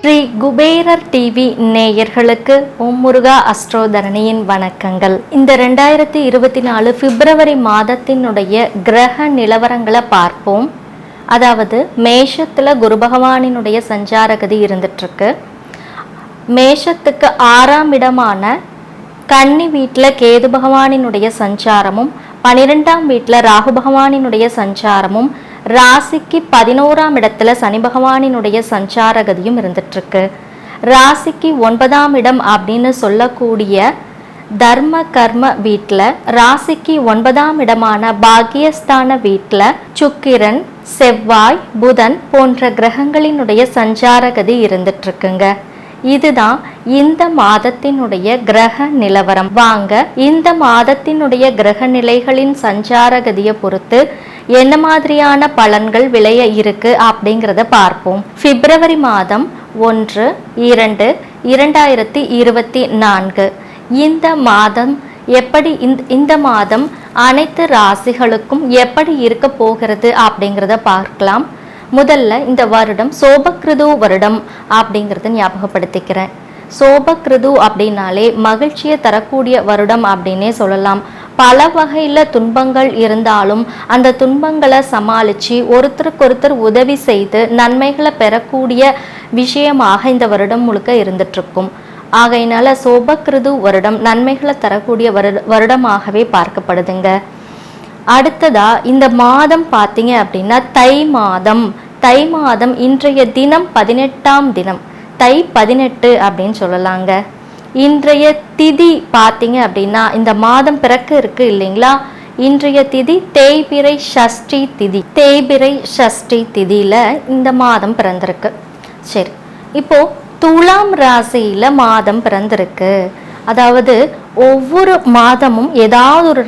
ஸ்ரீ குபேரர் TV நேயர்களுக்கு ஓம் முருகா அஸ்ட்ரோதரணியின் வணக்கங்கள். இந்த ரெண்டாயிரத்தி இருபத்தி நாலு பிப்ரவரி மாதத்தினுடைய கிரக நிலவரங்களை பார்ப்போம். அதாவது மேஷத்துல குரு பகவானினுடைய சஞ்சாரகதி இருந்துட்டு இருக்கு மேஷத்துக்கு ஆறாம் இடமான கன்னி வீட்டில் கேது பகவானினுடைய சஞ்சாரமும் பனிரெண்டாம் வீட்டில் ராகு பகவானினுடைய சஞ்சாரமும் ராசிக்கு பதினோராம் இடத்துல சனி பகவானினுடைய சஞ்சாரகதியும் இருந்துட்டுருக்கு. ராசிக்கு ஒன்பதாம் இடம் அப்படின்னு சொல்லக்கூடிய தர்ம கர்ம வீட்டில் ராசிக்கு ஒன்பதாம் இடமான பாக்கியஸ்தான வீட்டில் சுக்கிரன் செவ்வாய் புதன் போன்ற கிரகங்களினுடைய சஞ்சாரகதி இருந்துட்டுருக்குங்க. இதுதான் இந்த மாதத்தினுடைய கிரக நிலவரம். வாங்க இந்த மாதத்தினுடைய கிரக நிலைகளின் சஞ்சாரகதியை பொறுத்து என்ன மாதிரியான பலன்கள் விளைய இருக்கு அப்படிங்கிறத பார்ப்போம். பிப்ரவரி மாதம் ஒன்று இரண்டு இரண்டாயிரத்தி இருபத்தி நான்கு. இந்த மாதம் எப்படி இந்த- இந்த மாதம் அனைத்து ராசிகளுக்கும் எப்படி இருக்க போகிறது அப்படிங்கிறத பார்க்கலாம். முதல்ல இந்த வருடம் சோபக்ருது வருடம் அப்படிங்கிறத ஞாபகப்படுத்திக்கிறேன். சோபக்ருது அப்படின்னாலே மகிழ்ச்சியை தரக்கூடிய வருடம் அப்படின்னே சொல்லலாம். பல வகையில் துன்பங்கள் இருந்தாலும் அந்த துன்பங்களை சமாளித்து ஒருத்தருக்கொருத்தர் உதவி செய்து நன்மைகளை பெறக்கூடிய விஷயமாக இந்த வருடம் முழுக்க இருந்துட்டுருக்கும். ஆகையினால சோபக்ருது வருடம் நன்மைகளை தரக்கூடிய வருட வருடமாகவே பார்க்கப்படுதுங்க. அடுத்ததா இந்த மாதம் பார்த்தீங்க அப்படின்னா தை மாதம். தை மாதம் இன்றைய தினம் பதினெட்டாம் தினம். தை பதினெட்டு அப்படின்னு சொல்லலாங்க. இன்றைய திதி பார்த்தீங்க அப்படின்னா இந்த மாதம் பிறக்க இருக்கு இல்லைங்களா? இன்றைய திதி தேய்பிரை ஷஷ்டி திதி. தேய்பிரை ஷஷ்டி திதியில இந்த மாதம் பிறந்திருக்கு. சரி இப்போ துலாம் ராசியில மாதம் பிறந்திருக்கு. அதாவது ஒவ்வொரு மாதமும் ஏதாவது ஒரு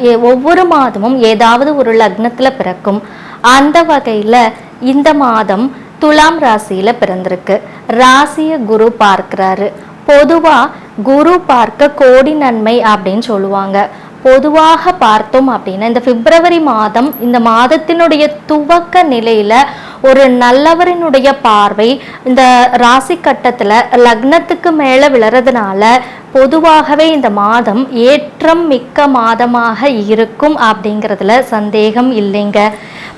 எ- ஒவ்வொரு மாதமும் ஏதாவது ஒரு லக்னத்துல பிறக்கும். அந்த வகையில இந்த மாதம் துலாம் ராசியில பிறந்திருக்கு. ராசிய குரு பார்க்கிறாரு. பொதுவா குரு பார்க்க கோடி நன்மை அப்படின்னு சொல்லுவாங்க. பொதுவாக பார்த்தோம் அப்படின்னா இந்த பிப்ரவரி மாதம் இந்த மாதத்தினுடைய துவக்க நிலையில ஒரு நல்லவரினுடைய பார்வை இந்த ராசி கட்டத்தில் லக்னத்துக்கு மேலே விழறதுனால பொதுவாகவே இந்த மாதம் ஏற்றம் மிக்க மாதமாக இருக்கும் அப்படிங்கிறதுல சந்தேகம் இல்லைங்க.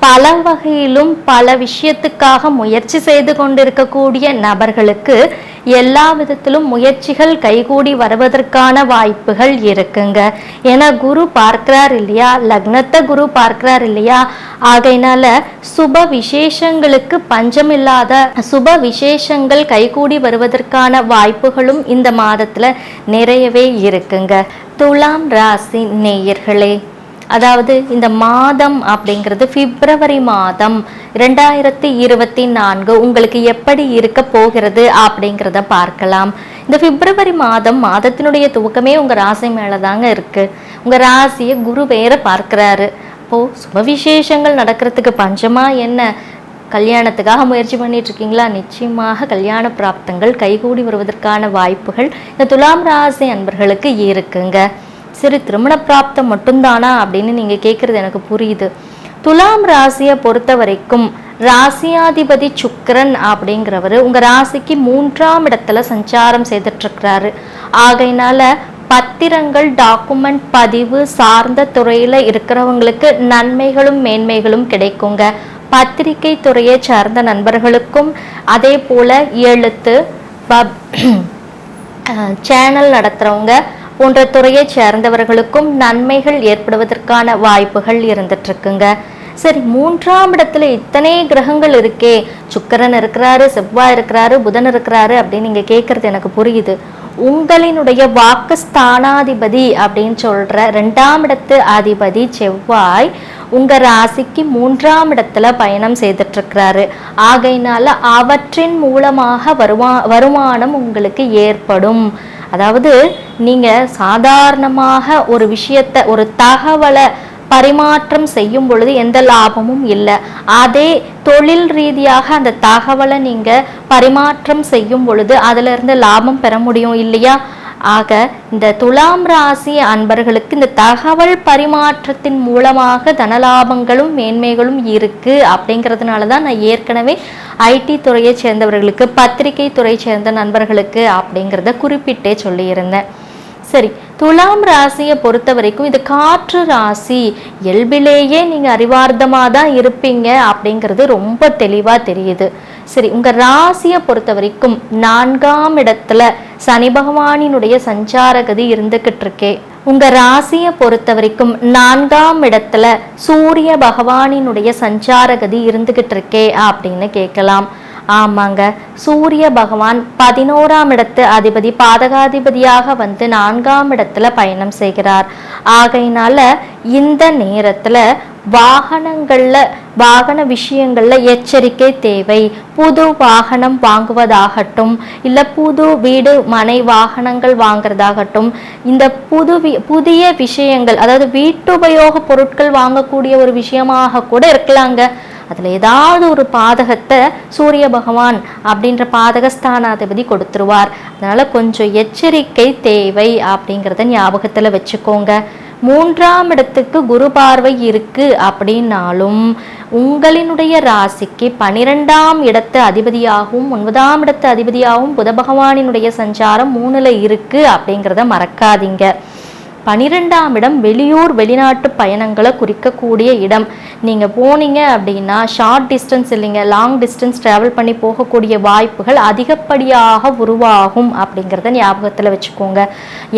பல வகையிலும் பல விஷயத்துக்காக முயற்சி செய்து கொண்டிருக்கக்கூடிய நபர்களுக்கு எல்லா விதத்திலும் முயற்சிகள் கைகூடி வருவதற்கான வாய்ப்புகள் இருக்குங்க. ஏன்னா குரு பார்க்கிறார் இல்லையா? லக்னத்தை குரு பார்க்கிறார் இல்லையா? ஆகையினால சுப விசேஷங்களுக்கு பஞ்சமில்லாத சுப விசேஷங்கள் கைகூடி வருவதற்கான வாய்ப்புகளும் இந்த மாதத்துல நிறையவே இருக்குங்க. துலாம் ராசி நேயர்களே அதாவது இந்த மாதம் அப்படிங்கிறது பிப்ரவரி மாதம் ரெண்டாயிரத்தி இருபத்தி நான்கு உங்களுக்கு எப்படி இருக்க போகிறது அப்படிங்கிறத பார்க்கலாம். இந்த பிப்ரவரி மாதம் மாதத்தினுடைய துவக்கமே உங்கள் ராசி மேலே தாங்க இருக்குது உங்கள் ராசியை குரு வேற பார்க்குறாரு. அப்போது சுப விசேஷங்கள் நடக்கிறதுக்கு பஞ்சமாக என்ன? கல்யாணத்துக்காக முயற்சி பண்ணிட்டு இருக்கீங்களா நிச்சயமாக கல்யாண பிராப்தங்கள் கைகூடி வருவதற்கான வாய்ப்புகள் இந்த துலாம் ராசி அன்பர்களுக்கு இருக்குங்க. சரி திருமண பிராப்தம் மட்டும்தானா அப்படின்னு நீங்க கேட்குறது எனக்கு புரியுது. துலாம் ராசியை பொறுத்த வரைக்கும் ராசியாதிபதி சுக்கரன் அப்படிங்கிறவர் உங்க ராசிக்கு மூன்றாம் இடத்துல சஞ்சாரம் செய்துட்டு இருக்கிறாரு ஆகையினால பத்திரங்கள் டாக்குமெண்ட் பதிவு சார்ந்த துறையில இருக்கிறவங்களுக்கு நன்மைகளும் மேன்மைகளும் கிடைக்குங்க. பத்திரிகை துறையை சார்ந்த நண்பர்களுக்கும் அதே போல எழுத்து பப் சேனல் நடத்துறவங்க போன்ற துறையை சேர்ந்தவர்களுக்கும் நன்மைகள் ஏற்படுவதற்கான வாய்ப்புகள் இருந்துட்டு இருக்குங்க சரி மூன்றாம் இடத்துல இத்தனை கிரகங்கள் இருக்கே. சுக்கரன் இருக்கிறாரு செவ்வாய் இருக்கிறாரு புதன் இருக்கிறாரு அப்படின்னு நீங்க கேட்கறது எனக்கு புரியுது. உங்களினுடைய வாக்கு ஸ்தானாதிபதி அப்படின்னு சொல்ற ரெண்டாம் இடத்து அதிபதி செவ்வாய் உங்க ராசிக்கு மூன்றாம் இடத்துல பயணம் செய்துட்டு இருக்கிறாரு ஆகையினால அவற்றின் மூலமாக வருமா வருமானம் உங்களுக்கு ஏற்படும். அதாவது நீங்க சாதாரணமாக ஒரு விஷயத்தை ஒரு தகவலை பரிமாற்றம் செய்யும் பொழுது எந்த லாபமும் இல்லை. அதே தொழில் ரீதியாக அந்த தகவலை நீங்க பரிமாற்றம் செய்யும் பொழுது அதுல இருந்து லாபம் பெற முடியும் இல்லையா? ஆக இந்த துலாம் ராசி அன்பர்களுக்கு இந்த தகவல் பரிமாற்றத்தின் மூலமாக தனலாபங்களும் மேன்மைகளும் இருக்குது அப்படிங்கிறதுனால தான் நான் ஏற்கனவே ஐடி துறையை சேர்ந்தவர்களுக்கு பத்திரிகை துறை சேர்ந்த நண்பர்களுக்கு அப்படிங்கிறத குறிப்பிட்டே சொல்லியிருந்தேன். சரி துலாம் ராசியை பொறுத்த வரைக்கும் இது காற்று ராசி. இயல்பிலேயே நீங்கள் அறிவார்த்தமாக தான் இருப்பீங்க அப்படிங்கிறது ரொம்ப தெளிவாக தெரியுது. சரி உங்க ராசியை பொறுத்த வரைக்கும் நான்காம் இடத்துல சனி பகவானினுடைய சஞ்சாரகதி இருந்துகிட்டு இருக்கே உங்க ராசியை பொறுத்த வரைக்கும் நான்காம் இடத்துல சூரிய பகவானினுடைய சஞ்சாரகதி இருந்துகிட்டு இருக்கே அப்படின்னு கேட்கலாம். ஆமாங்க சூரிய பகவான் பதினோராம் இடத்து அதிபதி பாதகாதிபதியாக வந்து நான்காம் இடத்துல பயணம் செய்கிறார். ஆகையினால இந்த நேரத்துல வாகனங்களில் வாகன விஷயங்களில் எச்சரிக்கை தேவை. புது வாகனம் வாங்குவதாகட்டும் இல்லை புது வீடு மனை வாகனங்கள் வாங்குறதாகட்டும் இந்த புது வி- புதிய விஷயங்கள் அதாவது வீட்டுபயோக பொருட்கள் வாங்கக்கூடிய ஒரு விஷயமாக கூட இருக்கலாங்க. அதில் ஏதாவது ஒரு பாதகத்தை சூரிய பகவான் அப்படின்ற பாதகஸ்தானாதிபதி கொடுத்துருவார். அதனால் கொஞ்சம் எச்சரிக்கை தேவை அப்படிங்கிறத ஞாபகத்தில் வச்சுக்கோங்க. மூன்றாம் இடத்துக்கு குரு பார்வை இருக்கு அப்படின்னாலும் உங்களினுடைய ராசிக்கு பனிரெண்டாம் இடத்து அதிபதியாகவும் ஒன்பதாம் இடத்து அதிபதியாகவும் புத பகவானினுடைய சஞ்சாரம் மூணுல இருக்கு அப்படிங்கிறத மறக்காதீங்க. பனிரெண்டாம் இடம் வெளியூர் வெளிநாட்டு பயணங்களை குறிக்கக்கூடிய இடம். நீங்கள் போனீங்க அப்படின்னா ஷார்ட் டிஸ்டன்ஸ் இல்லைங்க லாங் டிஸ்டன்ஸ் ட்ராவல் பண்ணி போகக்கூடிய வாய்ப்புகள் அதிகப்படியாக உருவாகும் அப்படிங்கிறத ஞாபகத்தில் வச்சுக்கோங்க.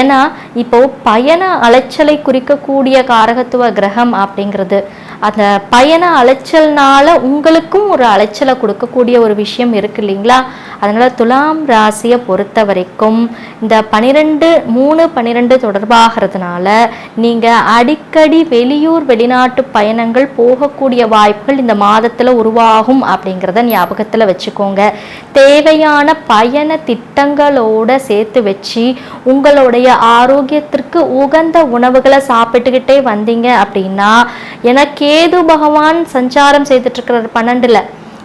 ஏன்னா இப்போ பயண அலைச்சலை குறிக்கக்கூடிய காரகத்துவ கிரகம் அப்படிங்கிறது அந்த பயண அலைச்சல்னால உங்களுக்கும் ஒரு அலைச்சலை கொடுக்கக்கூடிய ஒரு விஷயம் இருக்கு இல்லைங்களா? அதனால் துலாம் ராசியை பொறுத்த வரைக்கும் இந்த பனிரெண்டு மூணு பன்னிரெண்டு தொடர்பாகிறதுனால நீங்கள் அடிக்கடி வெளியூர் வெளிநாட்டு பயணங்கள் போகக்கூடிய வாய்ப்புகள் இந்த மாதத்தில் உருவாகும் அப்படிங்கிறத ஞாபகத்தில் வச்சுக்கோங்க. தேவையான பயண திட்டங்களோட சேர்த்து வச்சு உங்களுடைய ஆரோக்கியத்திற்கு உகந்த உணவுகளை சாப்பிட்டுக்கிட்டே வந்தீங்க அப்படின்னா ஏன்னா கேது பகவான் சஞ்சாரம் செய்துட்டு இருக்கிற பன்னெண்டுல.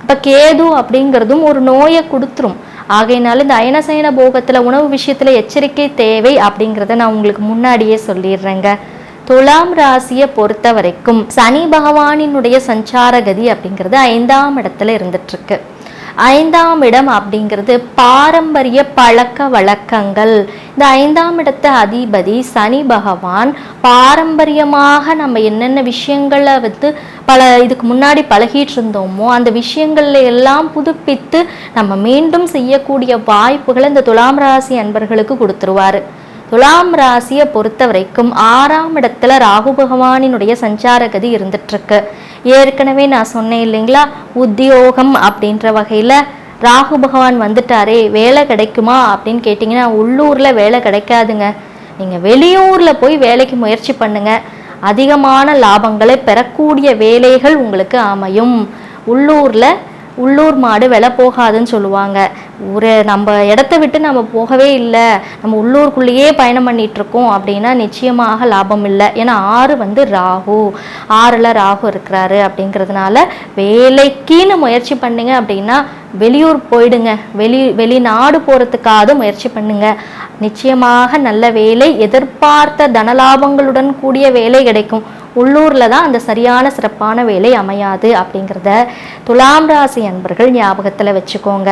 இப்போ கேது அப்படிங்கிறதும் ஒரு நோயை கொடுத்துரும். ஆகையினால இந்த அயனசயன போகத்தில் உணவு விஷயத்தில் எச்சரிக்கை தேவை அப்படிங்கிறத நான் உங்களுக்கு முன்னாடியே சொல்லிடுறேங்க. துலாம் ராசியை பொறுத்த வரைக்கும் சனி பகவானினுடைய சஞ்சார கதி அப்படிங்கிறது ஐந்தாம் இடத்துல இருந்துட்டு இருக்கு ஐந்தாம் இடம் அப்படிங்கிறது பாரம்பரிய பழக்க வழக்கங்கள். இந்த ஐந்தாம் இடத்து அதிபதி சனி பகவான் பாரம்பரியமாக நம்ம என்னென்ன விஷயங்களை வந்து பல இதுக்கு முன்னாடி பழகிட்டு இருந்தோமோ அந்த விஷயங்கள்ல எல்லாம் புதுப்பித்து நம்ம மீண்டும் செய்யக்கூடிய வாய்ப்புகளை இந்த துலாம் ராசி அன்பர்களுக்கு கொடுத்துருவாரு. துலாம் ராசியை பொறுத்த வரைக்கும் ஆறாம் இடத்துல ராகு பகவானினுடைய சஞ்சார கதி இருந்துட்டுருக்கு. ஏற்கனவே நான் சொன்னேன் இல்லைங்களா? உத்தியோகம் அப்படின்ற வகையில் ராகு பகவான் வந்துட்டாரே வேலை கிடைக்குமா அப்படின்னு கேட்டிங்கன்னா உள்ளூரில் வேலை கிடைக்காதுங்க. நீங்கள் வெளியூரில் போய் வேலைக்கு முயற்சி பண்ணுங்க. அதிகமான லாபங்களை பெறக்கூடிய வேலைகள் உங்களுக்கு அமையும். உள்ளூரில் உள்ளூர் மாடு விலை போகாதுன்னு சொல்லுவாங்க. ஒரு நம்ம இடத்த விட்டு நம்ம போகவே இல்லை நம்ம உள்ளூருக்குள்ளேயே பயணம் பண்ணிட்டு இருக்கோம் அப்படின்னா நிச்சயமாக லாபம் இல்லை. ஏன்னா ஆறு வந்து ராகு. ஆறில் ராகு இருக்கிறாரு அப்படிங்கிறதுனால வேலைக்குன்னு முயற்சி பண்ணுங்க அப்படின்னா வெளியூர் போயிடுங்க. வெளி வெளிநாடு போகிறதுக்காவது முயற்சி பண்ணுங்க. நிச்சயமாக நல்ல வேலை எதிர்பார்த்த தனலாபங்களுடன் கூடிய வேலை கிடைக்கும். உள்ளூரில் தான் அந்த சரியான சிறப்பான வேலை அமையாது அப்படிங்கிறத துலாம் ராசி அன்பர்கள் ஞாபகத்தில் வச்சுக்கோங்க.